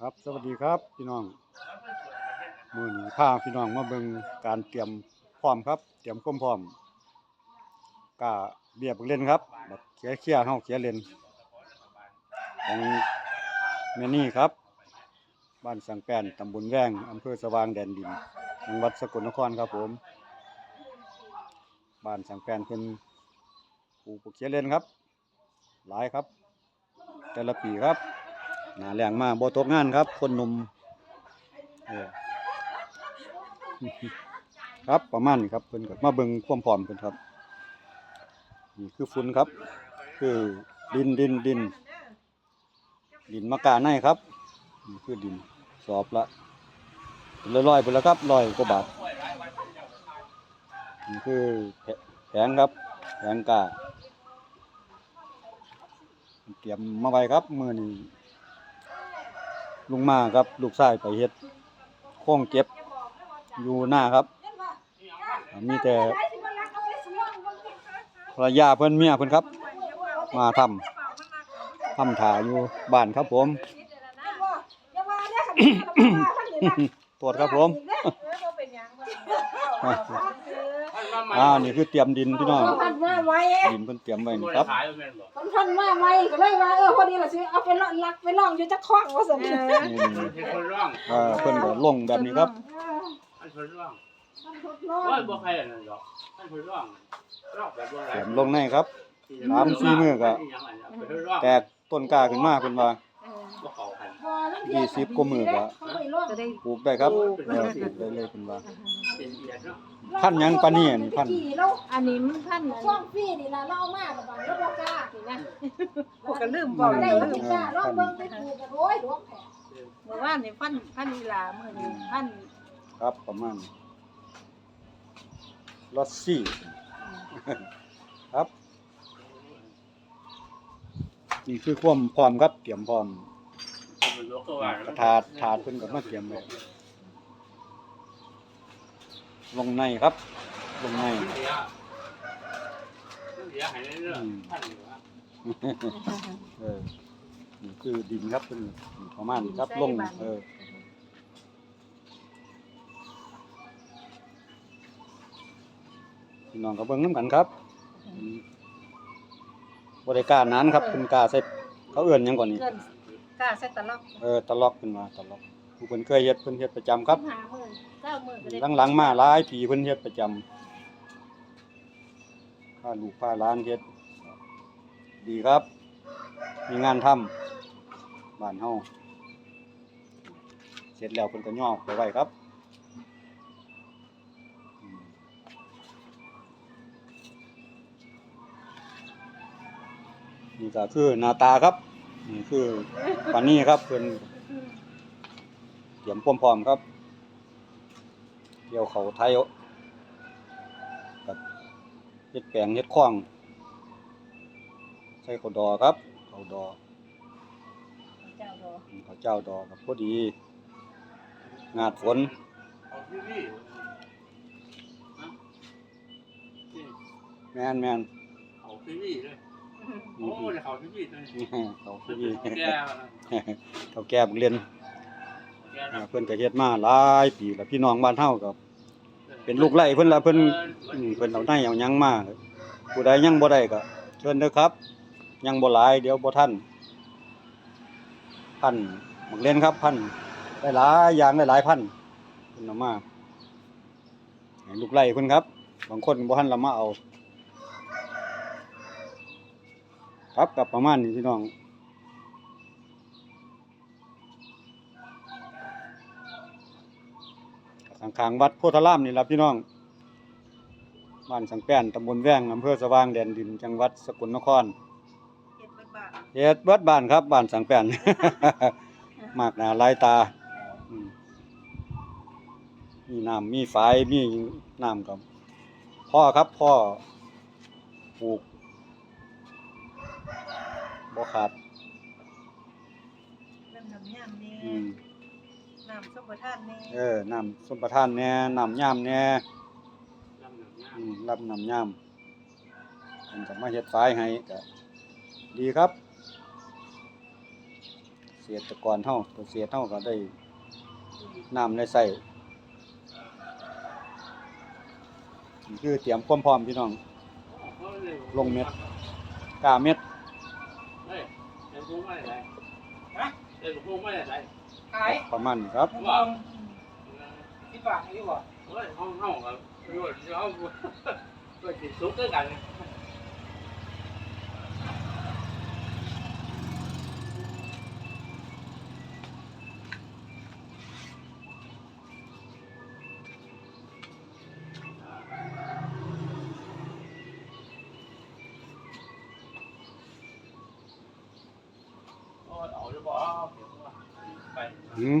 ครับสวัสดีครับพี่น้องมือนี้พาพี่น้องมาเบิ่งการเตรียมพร้อมครับ เตรียมความพร้อมกาเบียบเล่นครับเขียเขียเฮาเขียเล่นของแม่นี่ครับ บ้านสังแปนตำบลแวงอำเภอสว่างแดนดินจังหวัดสกลนครครับผมบ้านสังแปนเพิ่นปูปลูกเขียเล่นครับ หลายครับ แต่ละปีครับหนาแรงมากบ่ตกงานครับ คนหนุ่มเออครับประมาณนี้ครับเพิ่นก็มาเบิ่งความพร้อมเพิ่นครับนี่คือฝุ่นครับ คือดินดินดิน ดินมะกาในครับนี่คือดินสอบละเป็นร้อยๆไปแล้วครับร้อยกว่าบาทนี่คือแผงครับแผงกา เตรียมมาไว้ครับมือนี้ลุงมาครับ ลูกชายไปเฮ็ดโค้งเก็บอยู่หน้าครับ มีแต่ภรรยาเพิ่นเมียเพิ่นครับ มาทำทำถ่าอยู่บ้านครับผมตรวจครับผม อ่านี่คือเตรียมดินพี่น้องพันมาไว้ดินเพิ่นเตรียมไว้นี่ครับพันพันมาไว้ก็เลยว่าเออพอดีล่ะสิเอาไปลองลักไปลองอยู่จักคล้องว่าซั่นนี่เป็นคนร้องเอ่อเพิ่นก็ลงแบบนี้ครับท่านคนร้องมันทดลองโอ้ยบ่ใครอันนั้นหรอกท่านคนร้องร้องแบบบ่เตรียมลงในครับสามสี่มื้อก็ แตกต้นกล้าขึ้นมาเพิ่นว่าบ่เข้ากันพอแล้วยี่สิบกว่ามื้อก็เขาไปลองก็ได้ปลูกได้ครับเออปลูกได้เลยเพิ่นว่า เป็นเอียดเนาะพันหยังปานนี้อันนี้พันเราอันนี้มันพันช่วงฟรีนี่ล่ะเราเอามาก็บ่แล้วบ่กล้าสินะพวกก็ลืมบ่บอกได้ลืบ่มกล้าลองเบิ่งไปปลูกกันโอ้ยหลวงแผลเมื่อวานนี่พันพันอีหลามื้อนี้พันครับประมาณลอตซี่ ครับ นี่คือความพร้อมครับเตรียมพร้อมมันรู้ก็ว่ากระถาดถาดเพิ่นก็มาเตรียมไว้ ลงในครับ ลงในเสียเสียหายเรื่องท่านอยู่ว่าเออนี่คือดินครับเป็นประมาณนี้ครับลงเออพี่น้องก็เบิ่งน้ำกันครับบริการนั้นครับเป็นกาใส่เขาเอื้อนหยังก่อนนี่เกินกล้าใส่ตะลอกเออตะลอกเป็นว่าตะลอก ผู้เพิ่นเคยเฮ็ดเพิ่นเฮ็ดประจำครับหามื้อเก้ามื้อก็ได้หลังๆมาหลายปีเพิ่นเฮ็ดประจำพาลูกพาหลานเฮ็ด ดีครับ มีงานทำบ้านเฮาเสร็จแล้วเพิ่นก็ย่อไปไว้ครับอืมนี่ก็คือหน้าตาครับ นี่คือปานนี้ครับเพิ่นเต รียมพร้อมๆครับ เกี่ยวเขาไทยกับเฮ็ดแปลงเฮ็ดคลอง ใส่ข้าวดอครับข้าวดอเจ้าดอกอืมข้าวเจ้าดอกับพอดี งาดฝนเอาที่นี่ฮะนี่แม่นแม่นเอาที่นี่เลยโอ้ยเขาที่นี่เลยนี่เขาพอดีแกเขาแก้บักเรียนแก อ่าเพิ่นก็เฮ็ดมาหลายปีแล้วพี่น้องบ้านเฮาก็เป็นลูกไร่เพิ่นละเพิ่นอืมเพิ่นเอาได้เอาหยังมาผู้ใดยังบ่ได้ก็เชิญเด้อครับ ยังบ่หลายเดี๋ยวบ่ทันพันบักเรียนครับพันได้หลายอย่างได้หลายพันเพิ่นเอามาให้ลูกไร่เพิ่นครับ บางคนบ่ทันละมาเอา ครับกับประมาณนี้พี่น้อง ข้างๆวัดโพธารามนี่ล่ะพี่น้องบ้านสังแป้นตำบลแว้งอำเภอสว่างแดนดินจังหวัดสกลนครเฮ็ดเบิดบ้านเฮ็ดเบิดบ้านครับบ้านสังแป้น มากหน้าหลายตาอืมมีน้ำมีฝายมีน้ำกับ พ่อครับพ่อปลูกบ่ขาดน้ำน้ำยามแน่ อืม น้ำส้มประทานแน่เออน้ำส้มประทานแหน่น้ำย่ามแหน่ลำหนักอืมรับน้ำย่ามมันก็มาเฮ็ดฝายให้ก็ดีครับตรกรเฮาเกษตรเฮาก็ได้น้ำในใส่นี่คือเตรียมความพร้อมพี่น้องลงเม็ด กาเม็ด เฮ้ยเดี๋ยวกูไม่ได้ฮะเดี๋ยวกูไม่ได้ ขายประมาณนี้ครับว่าที่ปากนี่บ่เฮ้ยห้องห้องครับดูเขาก็ติดซุกด้วยกันเอาจะบอก ไปหืม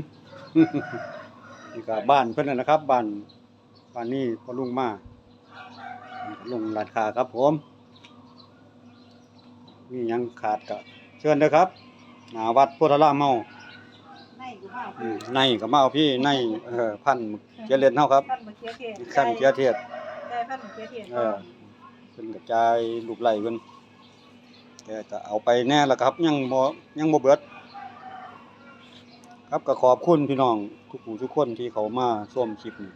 นี่ก็บ้านเพิ่นน่ะนะครับบ้านบ้านนี้พอลุงมาลุงร้านค้าครับผมมีหยังขาดก็เชิญเด้อครับหน้าวัดโพุทธารามเฮาในอยู่ห้าอืมในก็มาเอาพี่ในเอ่อพันเจริญเฮาครับท่านมาเคียเทศขั้นเจียเทศได้ท่านมาเคียเทศเออ เพิ่นกระจายรูปไล่เพิ่นแกก็เอาไปแน่แล้วครับ ยังบ่ยังบ่เบิด ครับก็ขอบคุณพี่น้องทุกผู้ทุกคนที่เขามาชมคลิปนี้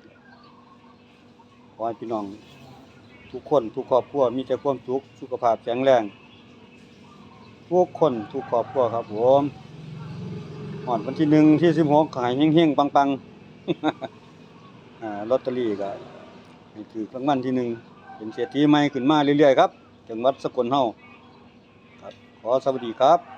ขอให้พี่น้องทุกคนทุกครอบครัวมีแต่ความสุขสุขภาพแข็งแรงทุกคนทุกครอบครัวครับผมหอดวันที่หนึ่งที่สิบหกขายเฮงๆปังๆอ่าลอตเตอรี่ก็ให้ถือรางวัลที่หนึ่งเป็นเศรษฐีใหม่ขึ้นมาเรื่อยๆครับจังหวัดสกลเฮาครับขอสวัสดีครับ